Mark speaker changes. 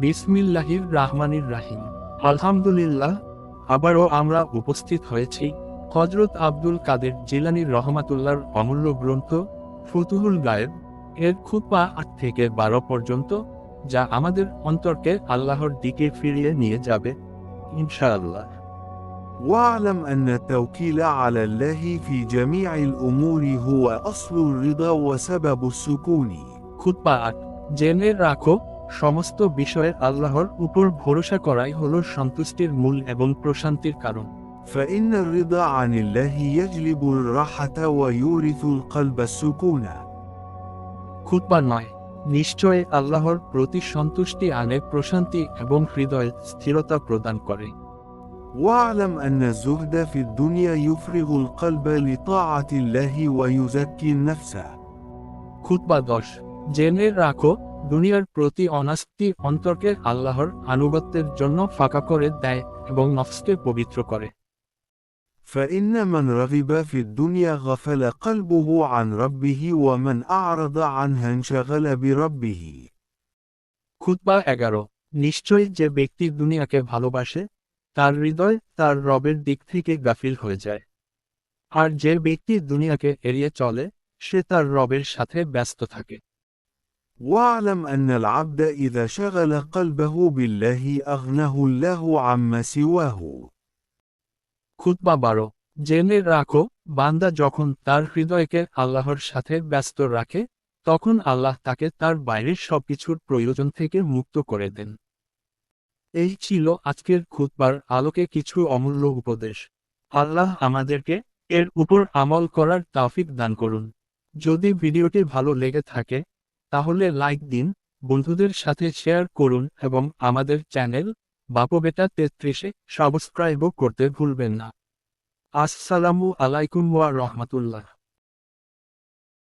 Speaker 1: বিসমিল্লাহির রাহমানির রাহিম আলহামদুলিল্লাহ আবারও আমরা উপস্থিত হয়েছি হজরত আব্দুল কাদের জিলানির রহমাতুল্লাহর অমূল্য গ্রন্থ ফুতুহুল গায়েব এর খুতবা আট থেকে বারো পর্যন্ত যা আমাদের অন্তরকে আল্লাহর দিকে ফিরিয়ে নিয়ে যাবে ইনশাআল্লাহ
Speaker 2: واعلم أن التوكيل على الله في جميع الأمور هو أصل الرضا وسبب السكون
Speaker 1: খুতবা আট জেনে রাখো সমস্ত বিষয়ে আল্লাহর উপর ভরসা করাই হলো সন্তুষ্টির মূল এবং প্রশান্তির কারণ
Speaker 2: فإن الرضا عن الله يجلب الراحة ويورث القلب السكون
Speaker 1: খুতবা নয় নিশ্চয় আল্লাহর প্রতি সন্তুষ্টি আনে প্রশান্তি এবং হৃদয়ে স্থিরতা প্রদান করে
Speaker 2: واعلم أن الزهد في الدنيا يفرغ القلب لطاعة الله ويزكي النفس
Speaker 1: খুতবা দশ জেনে রাখো দুনিয়ার প্রতি অনাস্তি অন্তরকে আল্লাহর আনুগত্যের জন্য ফাঁকা করে দেয় এবং নফসকে পবিত্র করে
Speaker 2: فإن من رغب في الدنيا غفل قلبه عن ربه ومن أعرض عنها انشغل بربه
Speaker 1: খুতবা এগারো নিশ্চয়ই যে ব্যক্তি দুনিয়াকে ভালোবাসে তার হৃদয় তার রবের দিক থেকে গাফিল হয়ে যায় আর যে ব্যক্তি দুনিয়াকে এড়িয়ে চলে সে তার রবের সাথে ব্যস্ত থাকে
Speaker 2: واعلم أن العبد إذا شغل قلبه بالله أغنه الله عما سواه
Speaker 1: খুতবা বারো জেনে রাখো বান্দা যখন তার হৃদয়কে আল্লাহর সাথে ব্যস্ত রাখে তখন আল্লাহ তাকে তার বাইরের সবকিছুর প্রয়োজন থেকে মুক্ত করে দেন এই ছিল আজকের খুতবার আলোকে কিছু অমূল্য উপদেশ আল্লাহ আমাদেরকে এর উপর আমল করার তাওফিক দান করুন যদি ভিডিওটি ভালো লেগে থাকে তাহলে লাইক দিন, বন্ধুদের সাথে শেয়ার করুন এবং আমাদের চ্যানেল বাপবেটা তেত্রিশে সাবস্ক্রাইবও করতে ভুলবেন না। আসসালামু আলাইকুম ওয়া রহমতুল্লাহ।